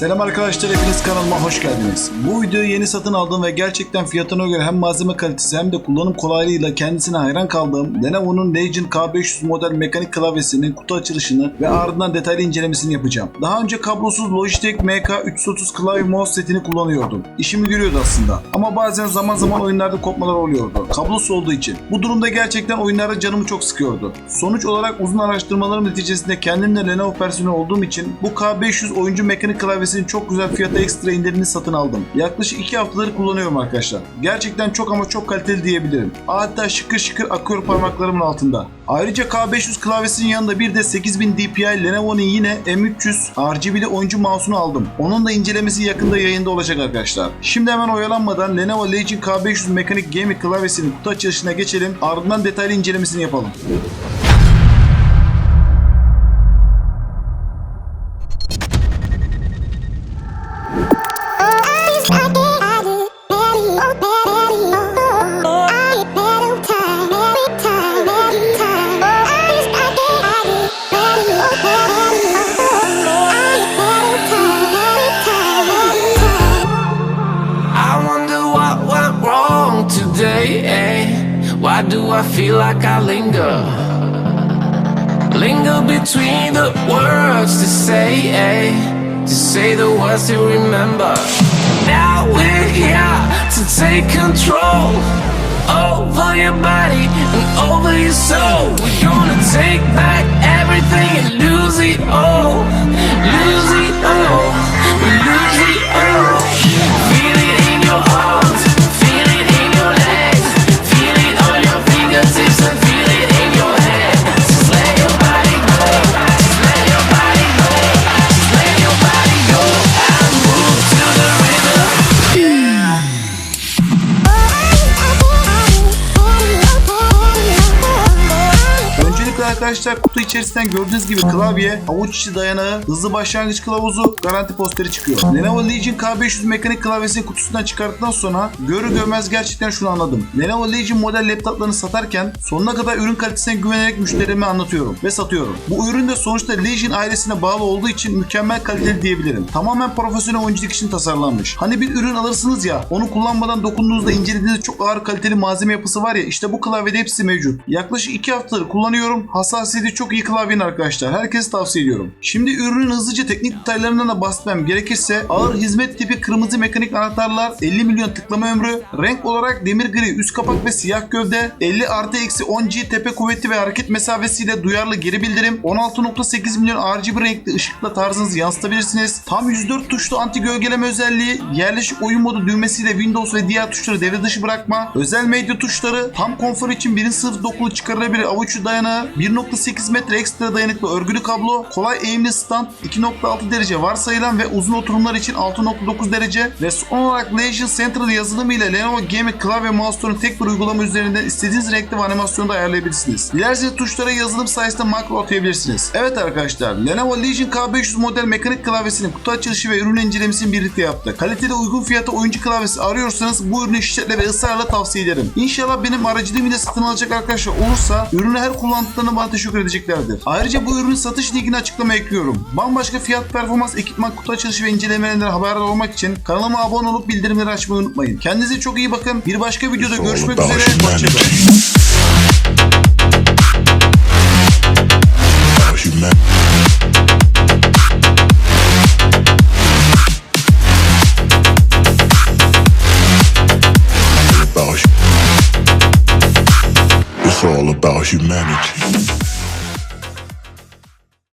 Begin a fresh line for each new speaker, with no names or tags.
Selam arkadaşlar hepiniz kanalıma hoş geldiniz. Bu videoyu yeni satın aldığım ve gerçekten fiyatına göre hem malzeme kalitesi hem de kullanım kolaylığıyla kendisine hayran kaldığım Lenovo'nun Legion K500 model mekanik klavyesinin kutu açılışını ve ardından detaylı incelemesini yapacağım. Daha önce kablosuz Logitech MK330 klavye mouse setini kullanıyordum. İşimi görüyordu aslında. Ama bazen zaman zaman oyunlarda kopmalar oluyordu. Kablosuz olduğu için. Bu durumda gerçekten oyunlarda canımı çok sıkıyordu. Sonuç olarak uzun araştırmalarım neticesinde kendim de Lenovo personeli olduğum için bu K500 oyuncu mekanik klavyesinin çok güzel fiyata ekstra indirimini satın aldım. Yaklaşık 2 haftadır kullanıyorum arkadaşlar. Gerçekten çok ama çok kaliteli diyebilirim. Hatta şıkır şıkır akıyor parmaklarımın altında. Ayrıca K500 klavyesinin yanında bir de 8000 DPI Lenovo'nun yine M300 RGB'li oyuncu mouse'unu aldım. Onun da incelemesi yakında yayında olacak arkadaşlar. Şimdi hemen oyalanmadan Lenovo Legion K500 mekanik gaming klavyesinin kutu açılışına geçelim. Ardından detaylı incelemesini yapalım.
Why do I feel like I linger? Linger between the words to say, eh? to say the words to remember. Now we're here to take control over your body and over your soul. We're gonna take back
arkadaşlar kutu içerisinden gördüğünüz gibi klavye, avuç içi dayanağı, hızlı başlangıç kılavuzu, garanti posteri çıkıyor. Lenovo Legion K500 mekanik klavyesini kutusundan çıkarttıktan sonra görü görmez gerçekten şunu anladım. Lenovo Legion model laptoplarını satarken sonuna kadar ürün kalitesine güvenerek müşterime anlatıyorum ve satıyorum. Bu ürün de sonuçta Legion ailesine bağlı olduğu için mükemmel kaliteli diyebilirim. Tamamen profesyonel oyunculuk için tasarlanmış. Hani bir ürün alırsınız ya onu kullanmadan dokunduğunuzda incelediğiniz çok ağır kaliteli malzeme yapısı var ya işte bu klavyede hepsi mevcut. Yaklaşık 2 haftadır kullanıyorum. Hassasiyeti çok iyi klavyenin arkadaşlar. Herkese tavsiye ediyorum. Şimdi ürünün hızlıca teknik detaylarından da bahsetmem gerekirse ağır hizmet tipi kırmızı mekanik anahtarlar, 50 milyon tıklama ömrü, renk olarak demir gri üst kapak ve siyah gövde, 50 artı eksi 10 G tepe kuvveti ve hareket mesafesiyle duyarlı geri bildirim, 16.8 milyon RGB renkli ışıkla tarzınızı yansıtabilirsiniz. Tam 104 tuşlu anti gölgeleme özelliği, yerleşik oyun modu düğmesiyle Windows ve diğer tuşları devre dışı bırakma, özel medya tuşları, tam konfor için birinci sınıf dokulu çıkarılabilir avuç dayanağı, 1.8 metre ekstra dayanıklı örgülü kablo, kolay eğimli stand, 2.6 derece varsayılan ve uzun oturumlar için 6.9 derece ve son olarak Legion Central yazılımı ile Lenovo Gaming klavye mouse'unu tek bir uygulama üzerinden istediğiniz renkte ve animasyonda ayarlayabilirsiniz. Dilerseniz tuşlara yazılım sayesinde makro atayabilirsiniz. Evet arkadaşlar Lenovo Legion K500 model mekanik klavyesinin kutu açılışı ve ürün incelemesini birlikte yaptık. Kaliteli uygun fiyata oyuncu klavyesi arıyorsanız bu ürünü şiddetle ve ısrarla tavsiye ederim. İnşallah benim aracılığım ile satın alacak arkadaşlar olursa ürünü her kullandıklarına bana teşekkür edeceklerdir. Ayrıca bu ürünün satış linkini açıklamaya ekliyorum. Bambaşka fiyat performans ekipman kutu açılışı ve incelemelerinden haberdar olmak için kanalıma abone olup bildirimleri açmayı unutmayın. Kendinize çok iyi bakın. Bir başka videoda görüşmek üzere. Hoşçakalın.
All about humanity.